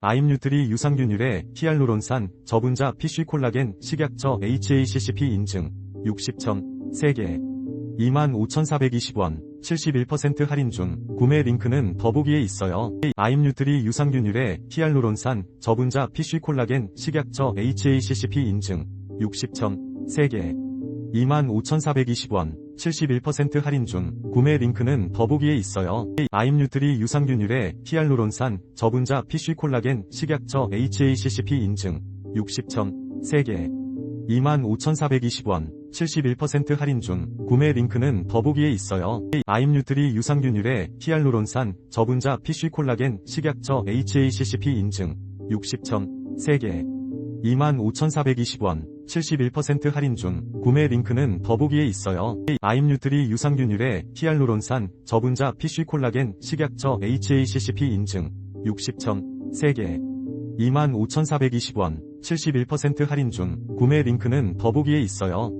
아임뉴트리 유산균율의 히알루론산, 저분자 PC 콜라겐, 식약처 HACCP 인증, 60천, 3개. 25,420원, 71% 할인 중, 구매 링크는 더보기에 있어요. 아임뉴트리 유산균율의 히알루론산, 저분자 PC 콜라겐, 식약처 HACCP 인증, 60천, 3개. 25,420원, 71% 할인 중, 구매 링크는 더보기에 있어요. 아임뉴트리 유산균율의 히알루론산, 저분자 PC 콜라겐, 식약처 HACCP 인증, 60천, 3개. 25,420원, 71% 할인 중, 구매 링크는 더보기에 있어요. 아임뉴트리 유산균율의 히알루론산, 저분자 PC 콜라겐, 식약처 HACCP 인증, 60천, 3개. 25,420원, 71% 할인 중, 구매 링크는 더보기에 있어요. 아임뉴트리 유산균율의 히알루론산, 저분자 PC 콜라겐, 식약처 HACCP 인증, 60천, 3개. 25,420원, 71% 할인 중, 구매 링크는 더보기에 있어요.